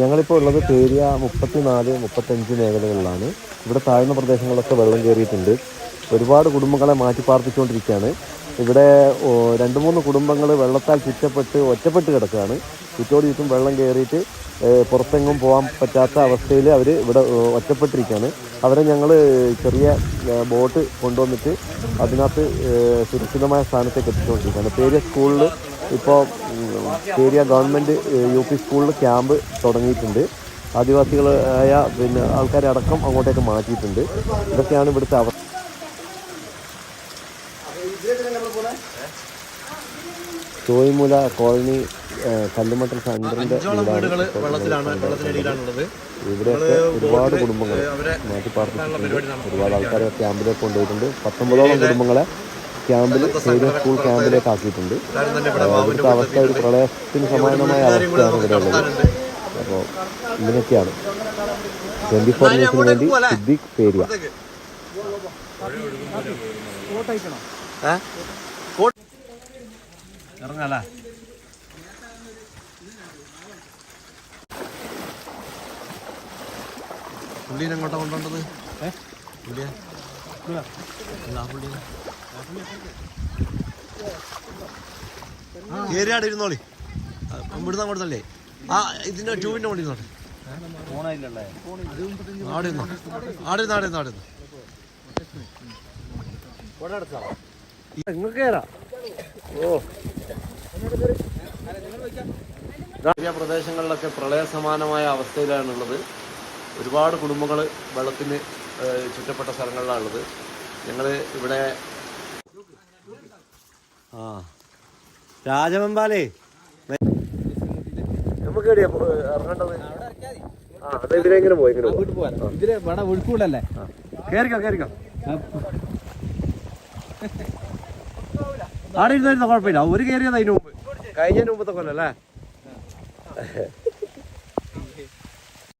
ഞങ്ങളിപ്പോൾ ഉള്ളത് പേരിയ മുപ്പത്തിനാല് മുപ്പത്തഞ്ച് മേഖലകളിലാണ്. ഇവിടെ താഴ്ന്ന പ്രദേശങ്ങളിലൊക്കെ വെള്ളം കയറിയിട്ടുണ്ട്. ഒരുപാട് കുടുംബങ്ങളെ മാറ്റി പാർപ്പിച്ചുകൊണ്ടിരിക്കുകയാണ്. ഇവിടെ രണ്ട് മൂന്ന് കുടുംബങ്ങൾ വെള്ളത്താൽ ചുറ്റപ്പെട്ട് ഒറ്റപ്പെട്ട് കിടക്കുകയാണ്. ചുറ്റോട് ചുറ്റും വെള്ളം കയറിയിട്ട് പുറത്തെങ്ങും പോകാൻ പറ്റാത്ത അവസ്ഥയിൽ അവർ ഇവിടെ ഒറ്റപ്പെട്ടിരിക്കുകയാണ്. അവരെ ഞങ്ങൾ ചെറിയ ബോട്ട് കൊണ്ടുവന്നിട്ട് അതിനകത്ത് സുരക്ഷിതമായ സ്ഥാനത്തേക്ക് എത്തിച്ചുകൊണ്ടിരിക്കുകയാണ്. പേര് സ്കൂളിൽ ഇപ്പോൾ പേരിയ ഗവൺമെന്റ് യു പി സ്കൂളിൽ ക്യാമ്പ് തുടങ്ങിയിട്ടുണ്ട്. ആദിവാസികളായ പിന്നെ ആൾക്കാരെ അടക്കം അങ്ങോട്ടേക്ക് മാറ്റിയിട്ടുണ്ട്. ഇതൊക്കെയാണ് ഇവിടുത്തെ അവസ്ഥ. ചോയ്മുല കോളനി കല്ലുമട്ടൽ സെന്ററിന്റെ ഇവിടെ ഒരുപാട് കുടുംബങ്ങൾ മാറ്റിപ്പാർത്തിട്ടുണ്ട്. ഒരുപാട് ആൾക്കാരെ ക്യാമ്പിലേക്ക് കൊണ്ടുപോയിട്ടുണ്ട്. പത്തൊമ്പതോളം കുടുംബങ്ങളെ ക്യാമ്പിൽ പേരിയ സ്കൂൾ ക്യാമ്പിലേക്ക് ആക്കിയിട്ടുണ്ട്. അവിടുത്തെ ഇവിടുത്തെ അവസ്ഥ ഒരു പ്രളയത്തിന് സമാനമായ അവസ്ഥയാണ് ഇവിടെ ഉള്ളത്. അപ്പോൾ ഇങ്ങനെയൊക്കെയാണ് ട്വന്റി ഫോർ ന്യൂസിന് വേണ്ടി സിദ്ദിഖ് പേരിയ ഇറങ്ങാല്ലേ? പുള്ളീനെ എങ്ങോട്ടാ പുള്ളിയാ? പുള്ളിയെ ഇല്ല, കേറിയാടെ ഇരുന്നോളി. ആ, ഇവിടുന്ന് അങ്ങോട്ടല്ലേ ആ ഇതിന്റെ ട്യൂബിന്റെ മുകളിൽ ആടെ ഇരുന്നോ. ആടെ ഇരുന്നോ ആടെ ഇരുന്നോ ആടെ ഇരുന്നോ. ഇങ്ങ് ഓ. ചെറിയ പ്രദേശങ്ങളിലൊക്കെ പ്രളയ സമാനമായ അവസ്ഥയിലാണുള്ളത്. ഒരുപാട് കുടുംബങ്ങൾ വെള്ളത്തിന് ചുറ്റപ്പെട്ട സ്ഥലങ്ങളിലാണുള്ളത്. ഞങ്ങൾ ഇവിടെ ആ. രാജവെമ്പാലേ. നമുക്ക് എവിടെയാ പോ- ഇറങ്ങേണ്ടത്? ആ അത് ഇതിലെങ്ങനെ പോയി ഇങ്ങനെ പോവാം. ഇതിൽ ഇവിടെ ഒഴുക്കൂടല്ലേ കേറിക്കോ കേറിക്കോ. ആടെ ഇരുന്നായിരുന്നോ? കുഴപ്പമില്ല. ഒരു കയറിയത് അതിന് മുമ്പ്. കഴിഞ്ഞതിന് മുമ്പത്തെ കൊല്ലം അല്ലേ